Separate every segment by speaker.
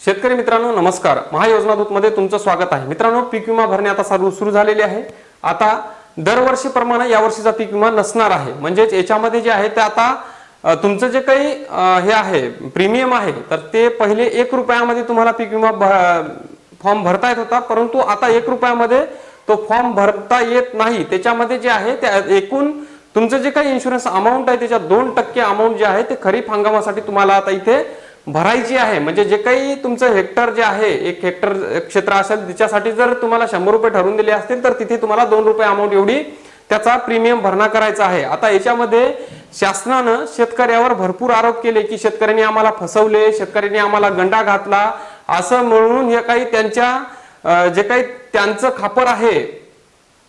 Speaker 1: शेतकरी मित्रांनो नमस्कार. महायोजना दूतमध्ये तुमचं स्वागत आहे. मित्रांनो पीक विमा भरणे आता चालू सुरू झालेले आहे. आता दरवर्षीप्रमाणे यावर्षीचा पीक विमा नसणार आहे. म्हणजेच याच्यामध्ये जे आहे ते आता तुमचं जे काही हे आहे प्रीमियम आहे तर ते पहिले एक रुपयामध्ये तुम्हाला पीक विमा भ- फॉर्म भरता येत होता. परंतु आता एक रुपयामध्ये तो फॉर्म भरता येत नाही. त्याच्यामध्ये जे आहे त्या एकूण तुमचं जे काही इन्शुरन्स अमाऊंट आहे त्याच्या दोन टक्के अमाऊंट जे आहे ते खरीप हंगामासाठी तुम्हाला आता इथे भरायची आहे. म्हणजे जे काही तुमचं हेक्टर जे आहे एक हेक्टर क्षेत्र असेल त्याच्यासाठी जर तुम्हाला शंभर रुपये ठरवून दिले असतील तर तिथे तुम्हाला दोन रुपये अमाऊंट एवढी त्याचा प्रीमियम भरणा करायचा आहे. आता याच्यामध्ये शासनानं शेतकऱ्यावर भरपूर आरोप केले की शेतकऱ्यांनी आम्हाला फसवले शेतकऱ्यांनी आम्हाला गंडा घातला असं म्हणून हे काही त्यांच्या जे काही त्यांचं खापर आहे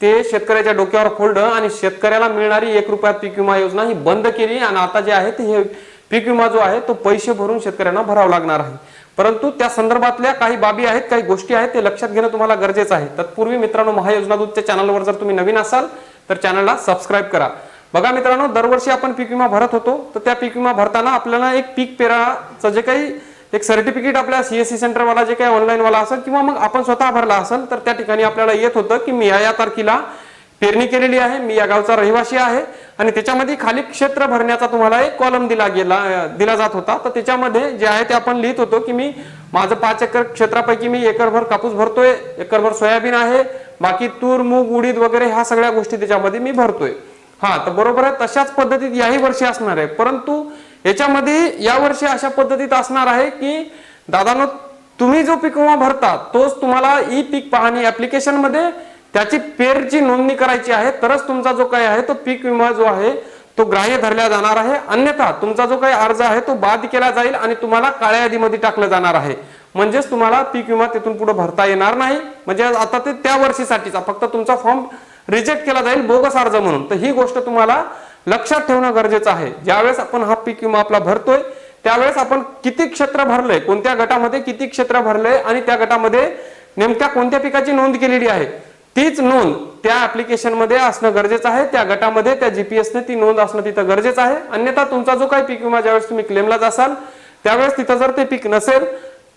Speaker 1: ते शेतकऱ्याच्या डोक्यावर फोडलं आणि शेतकऱ्याला मिळणारी एक रुपयात पीक विमा योजना ही बंद केली आणि आता जे आहे ते हे पीक विमा जो आहे तो पैसे भरून शेतकऱ्यांना भरावा लागणार आहे. परंतु त्या संदर्भातल्या काही बाबी आहेत काही गोष्टी आहेत ते लक्षात घेणं तुम्हाला गरजेचं आहे. तत्पूर्वी मित्रांनो महायोजना दूतच्या चॅनलवर जर तुम्ही नवीन असाल तर चॅनलला सबस्क्राईब करा. बघा मित्रांनो दरवर्षी आपण पीक विमा भरत होतो तर त्या पीक विमा भरताना आपल्याला एक पीक पेराचं जे काही एक सर्टिफिकेट आपल्या सीएससी सेंटरवाला जे काही ऑनलाईनवाला असेल किंवा मग आपण स्वतः भरला असेल तर त्या ठिकाणी आपल्याला येत होतं की मी या या तारखेला पेरणी केलेली आहे. मी या गावचा रहिवासी आहे आणि त्याच्यामध्ये खाली क्षेत्र भरण्याचा तुम्हाला एक कॉलम दिला गेला दिला जात होता. तर त्याच्यामध्ये जे आहे ते आपण लिहित होतो की मी माझं पाच एकर क्षेत्रापैकी मी एकरभर कापूस भरतोय एकरभर सोयाबीन आहे बाकी तूर मूग उडीद वगैरे ह्या सगळ्या गोष्टी त्याच्यामध्ये मी भरतोय. हा तर बरोबर आहे तशाच पद्धतीत याही वर्षी असणार आहे. परंतु याच्यामध्ये या वर्षी अशा पद्धतीत असणार आहे की दादानो तुम्ही जो पीक विमा भरता तोच तुम्हाला ई पीक पाहणी ऍप्लिकेशनमध्ये मध्ये त्याची पेरची नोंदणी करायची आहे तरच तुमचा जो काही आहे तो पीक विमा जो आहे तो ग्राह्य धरला जाणार आहे. अन्यथा तुमचा जो काही अर्ज आहे तो बाद केला जाईल आणि तुम्हाला काळ्या यादीमध्ये टाकलं जाणार आहे. म्हणजेच तुम्हाला पीक विमा तिथून पुढे भरता येणार नाही. म्हणजे आता ते त्या वर्षीसाठीचा फक्त तुमचा फॉर्म रिजेक्ट केला जाईल बोगस अर्ज म्हणून. तर ही गोष्ट तुम्हाला लक्षात ठेवणं गरजेचं आहे. ज्यावेळेस आपण हा पीक विमा आपला भरतोय त्यावेळेस आपण किती क्षेत्र भरलंय कोणत्या गटामध्ये किती क्षेत्र भरलंय आणि त्या गटामध्ये नेमक्या कोणत्या पिकाची नोंद केलेली आहे तीच नोंद त्या ऍप्लिकेशनमध्ये असणं गरजेचं आहे. त्या गटामध्ये त्या जीपीएसने ती नोंद असणं तिथं गरजेचं आहे. अन्यथा तुमचा जो काही पीक विमा ज्यावेळेस तुम्ही क्लेमला जासाल त्यावेळेस तिथं जर ते पीक नसेल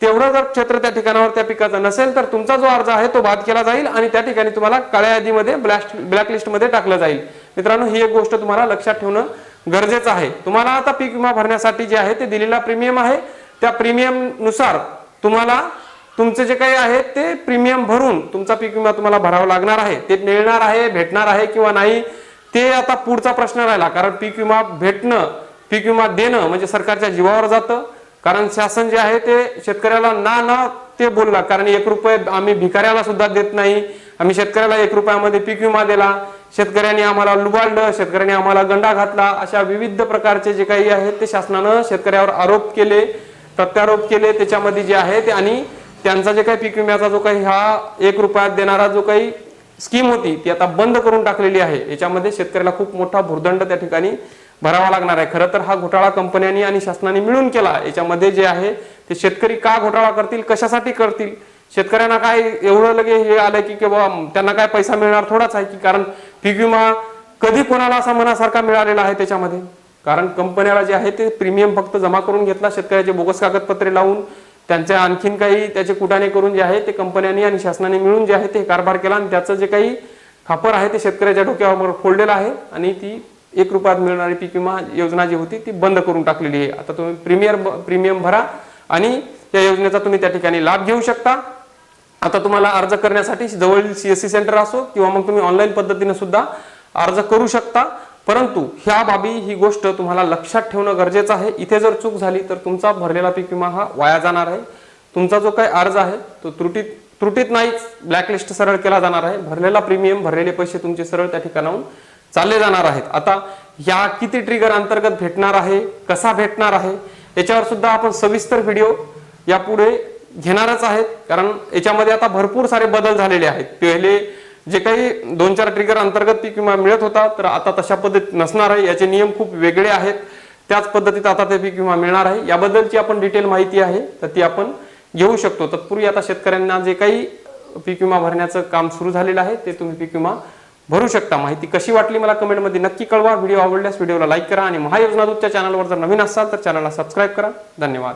Speaker 1: तेवढं जर क्षेत्र त्या ठिकाणावर त्या पिकाचं नसेल तर तुमचा जो अर्ज आहे तो बाद केला जाईल आणि त्या ठिकाणी तुम्हाला काळ्या यादीमध्ये ब्लॅक ब्लॅकमध्ये टाकलं जाईल. मित्रांनो ही एक गोष्ट तुम्हाला लक्षात ठेवणं गरजेचं आहे. तुम्हाला आता पीक विमा भरण्यासाठी जे आहे ते दिलेला प्रीमियम आहे. त्या प्रीमियमनुसार तुम्हाला तुमचे जे काही आहे ते प्रीमियम भरून तुमचा पीक विमा तुम्हाला भरावा लागणार आहे. ते मिळणार आहे भेटणार आहे किंवा नाही ते आता पुढचा प्रश्न राहिला. कारण पीक विमा भेटणं पीक विमा देणं म्हणजे सरकारच्या जीवावर जातं. कारण शासन जे आहे ते शेतकऱ्याला ना ना ते बोलला. कारण एक रुपये आम्ही भिकाऱ्याला सुद्धा देत नाही. आम्ही शेतकऱ्याला एक रुपयामध्ये पीक विमा दिला. शेतकऱ्यांनी आम्हाला लुबाडलं शेतकऱ्यांनी आम्हाला गंडा घातला. अशा विविध प्रकारचे जे काही आहेत ते शासनानं शेतकऱ्यावर आरोप केले. प्रत्यारोप केले. त्याच्यामध्ये जे आहे ते आणि त्यांचा जे काही पीक विम्याचा जो काही हा एक रुपयात देणारा जो काही स्कीम होती ती आता बंद करून टाकलेली आहे. याच्यामध्ये शेतकऱ्याला खूप मोठा भुर्दंड त्या ठिकाणी भरावा लागणार आहे. खरं तर हा घोटाळा कंपन्यांनी आणि शासनाने मिळून केला याच्यामध्ये जे आहे ते शेतकरी का घोटाळा करतील कशासाठी करतील? शेतकऱ्यांना काय एवढं लगे हे आलं की किंवा त्यांना काय पैसा मिळणार थोडाच आहे की कारण पीक विमा कधी कोणाला असा मनासारखा मिळालेला आहे त्याच्यामध्ये? कारण कंपन्याला जे आहे ते प्रीमियम फक्त जमा करून घेतला शेतकऱ्याचे बोगस कागदपत्रे लावून त्यांच्या आणखीन काही त्याचे कुटाणे करून जे आहे ते कंपन्यांनी आणि शासनाने मिळून जे आहे ते कारभार केला आणि त्याचं जे काही खापर आहे ते शेतकऱ्याच्या डोक्यावर फोडलेलं आहे आणि ती एक रुपयात मिळणारी पीक विमा योजना जी होती ती बंद करून टाकलेली आहे. आता तुम्ही प्रीमियर प्रीमियम भरा आणि या योजनेचा तुम्ही त्या ठिकाणी लाभ घेऊ शकता. आता तुम्हाला अर्ज करण्यासाठी जवळील सीएससी सेंटर असो किंवा मग तुम्ही ऑनलाईन पद्धतीने सुद्धा अर्ज करू शकता. परंतु ह्या बाबी ही गोष्ट तुम्हाला लक्षात ठेवणं गरजेचं आहे. इथे जर चूक झाली तर तुमचा भरलेला पीक विमा हा वाया जाणार आहे. तुमचा जो काही अर्ज आहे तो त्रुटीत त्रुटीत नाहीच ब्लॅकलिस्ट सरळ केला जाणार आहे. भरलेला प्रीमियम भरलेले पैसे तुमचे सरळ त्या ठिकाणाहून चालले जाणार आहेत. आता या किती ट्रिगर अंतर्गत भेटणार आहे कसा भेटणार आहे याच्यावर सुद्धा आपण सविस्तर व्हिडिओ यापुढे घेणारच आहेत. कारण याच्यामध्ये आता भरपूर सारे बदल झालेले आहेत. पहिले जे काही दोन चार ट्रिगर अंतर्गत पीक विमा मिळत होता तर आता तशा पद्धतीत नसणार आहे. याचे नियम खूप वेगळे आहेत. त्याच पद्धतीत आता ते पीक विमा मिळणार आहे. याबद्दलची आपण डिटेल माहिती आहे तर ती आपण घेऊ शकतो. तत्पूर्वी आता शेतकऱ्यांना जे काही पीक विमा भरण्याचं काम सुरू झालेलं आहे ते तुम्ही पीक विमा भरू शकता. माहिती कशी वाटली मला कमेंटमध्ये नक्की कळवा. व्हिडिओ आवडल्यास व्हिडिओला लाईक करा आणि महायोजना दूतच्या चॅनलवर जर नवीन असाल तर चॅनलला सबस्क्राईब करा. धन्यवाद.